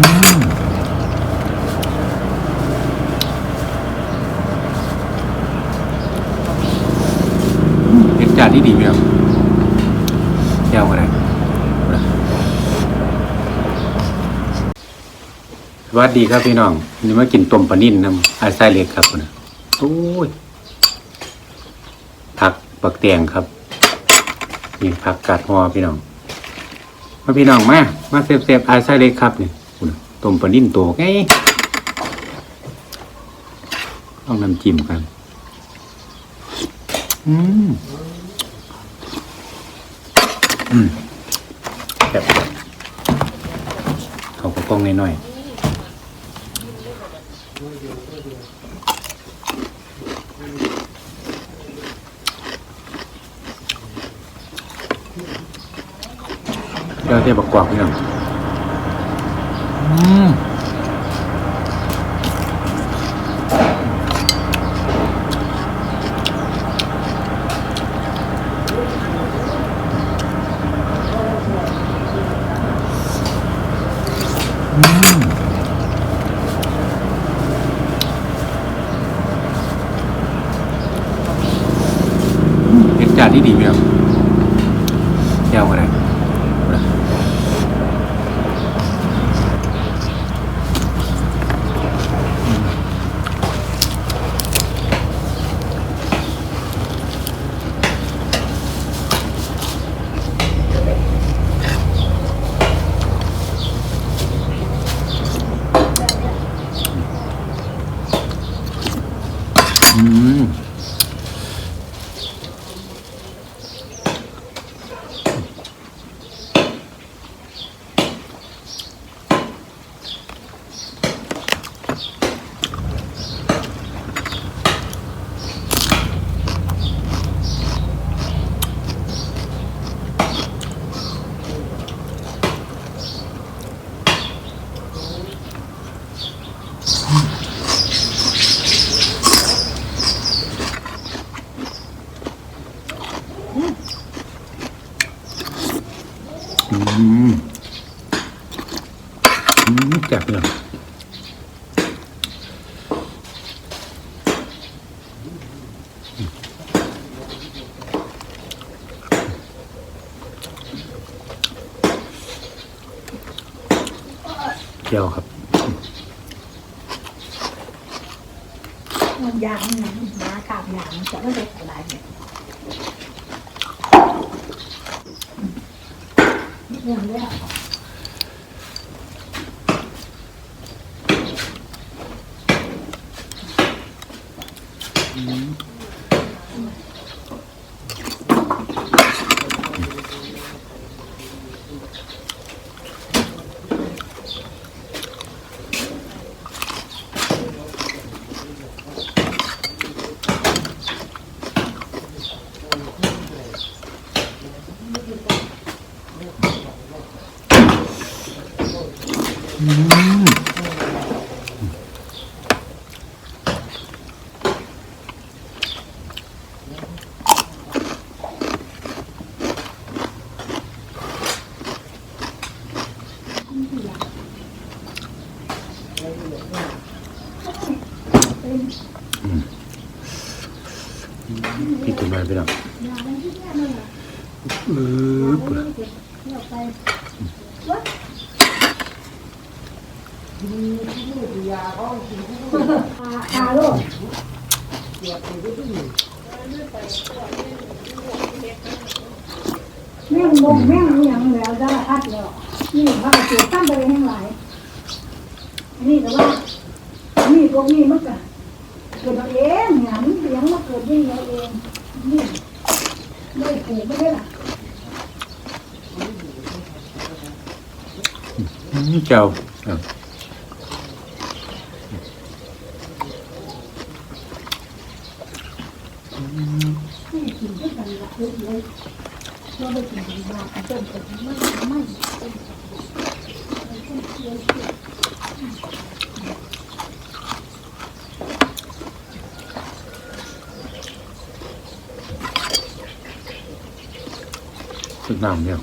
เป็นจานที่ดีไหมครับยาวอะไรสวัสดีครับพี่น้องนี่มากินต้มปลานิ่นน้ำอาไซเล็กครับคุณนะโอ้ยผักปักเตียงครับนี่ผักกาดหอพี่น้องมาพี่น้องมามาเซฟเซฟอาไซเล็กครับนี่คุณน่ะ ต้มปลานิ่นโตไงต้องน้ำจิ้มกัน อืมอืมแบบเขาก็กล้องน้อยๆเดี๋ยวเทียบประกอบนี่ก่อนอืม เป็นจานที่ดีไหมครับยาวอะไร Mm-hmm. แจ่บเลยเจียวครับมันยางนะมาขาบยางจะไม่ได้อะไรเนี่ยเรื่องเนี้ยพี่ตุ้มมา พี่น้องเออปะตาลูกแม่งงงแม่งอยังแล้วได้พัดแล้วนี่ว่าเสียตั้งไปเลยทั้งหลายนี่แต่ว่านี่พวกนี้มันก็เกิดเอาเองเนี่ยมันเลี้ยงมาเกิดนี่เราเอง นี่ไม่ได้ปลูกไม่ได้ล่ะ อืมเจียวอ่ะ ไม่กินด้วยกันละเลยเลยเรา ไปกินดีบาร์ต้มกับมันไม่สุดน้ำเดียว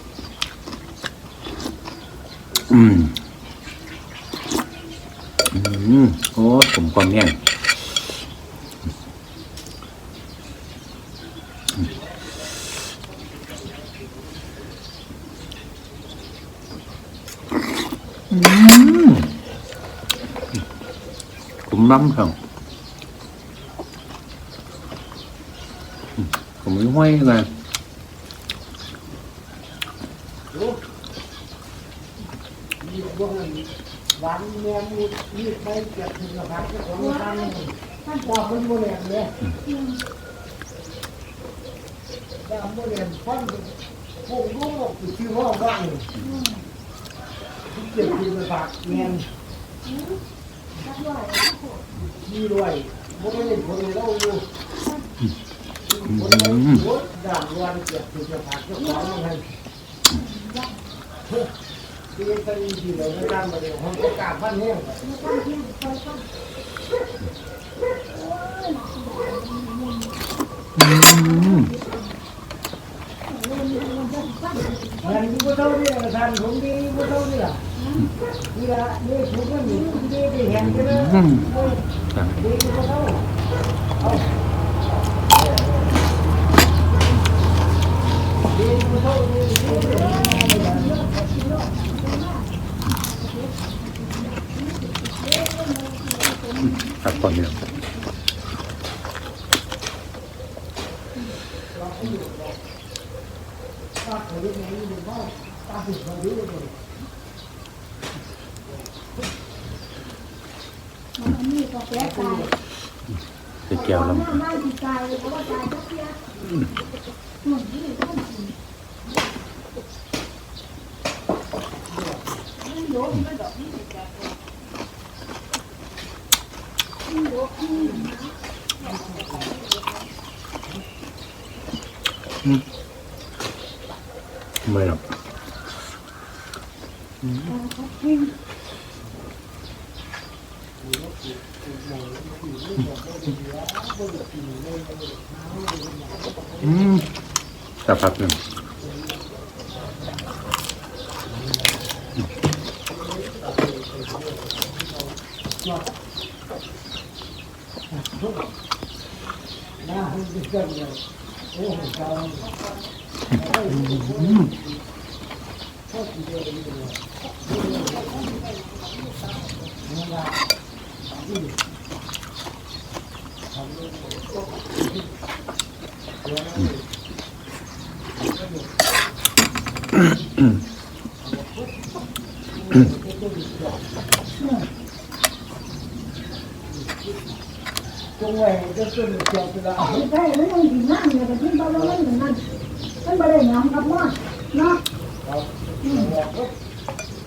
อืม อืม โอ้ผมความแห้งอืมผมล้ำครับผมไม่ห้อยเลย มีพวกนั้นห วานแม่มีมีไปเก็บถึงกระพักก็ของท่านท่านบอกมันโมเดลเลยดาวโมเดลฟันพวกลูกที่ห้องบ้านที่เก็บถึงกระพักเงี้ยมีรวยโมเดลคนเราอยู่คนเราด่านวันเก็บถึงกระพักก็ของมัน ที่เป็นที่เราไม่ได้มาเดี๋ยวห้องประกาศพันเนี่ยอืมงานกูเท่านี้ละท่านผมดีกูเท่านี้ละนี่ละนี่ผมก็มีดีดีเห็นไปเลยอืมดีกูเท่าเอาดีกูเท่าดีดี ครับก่อนเนี่ยอันนี้ก็แก้ตายไปเกี่ยวลหน้าหน้าที่ตายเพราะว่ ไม่หรอกอืมสักพักหนึ่ง นะผมจะเกิดเลยโอ้โหเจ้าจงไว้จะเป็นเจ้าตัวใช่แล้วยังกินน้ำเนี่ยแต่ที่บ้านเราไม่เหมือนนั่นมันไม่ได้น้ำกับว่าเนาะ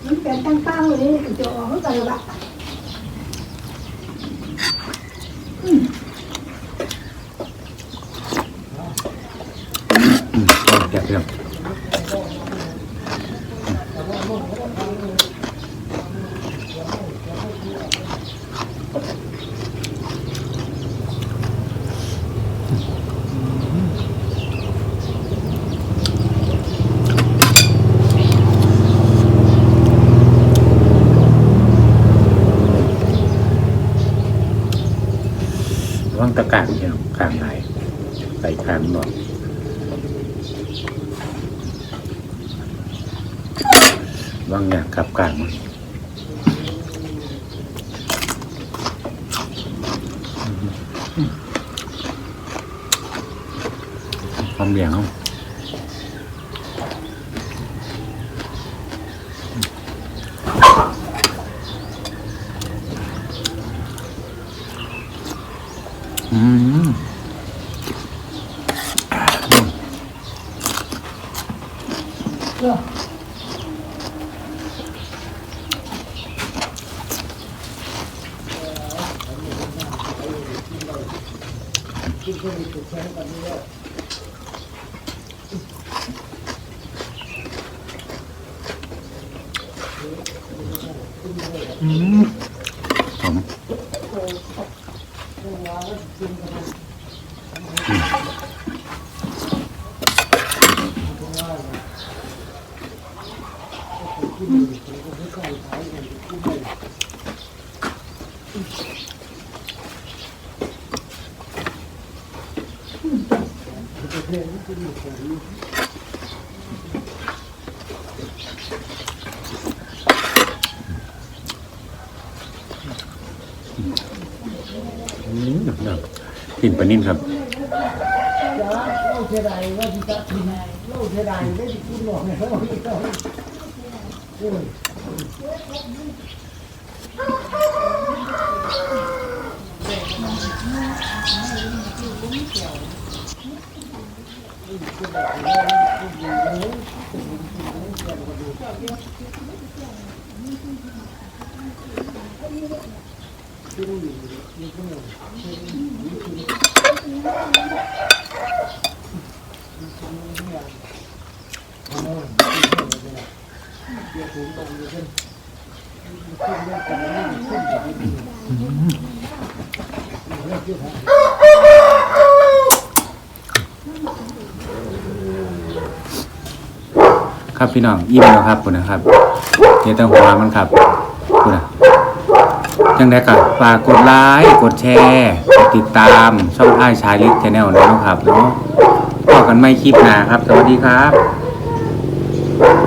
มันเป็นตั้งๆเลยจะออกมันก็เลยละอืมก็แกะเรื่อง ว่างตะการเนี่ยกลางไหนใส่กลางหนอดว่างเนี่ยกลับกลางมั ความเหลี่ยงเขาอืม หอม อืม กินปลานิ่นครับจ้าเล่าเสียดายว่าที่จะกินเล่าเสียดายได้ที่กินหรอ ครับพี่น้องอิ่มแล้วครับคุณนะครับเดี๋ยวต้องหัวมันครับคุณนะ จังได้กับฝากกดไลค์กดแชร์กดติดตามช่องไอ้ายชายลิศแชนแนลนะครับเนาะพบกันไม่คลิปหน้าครับ สวัสดีครับ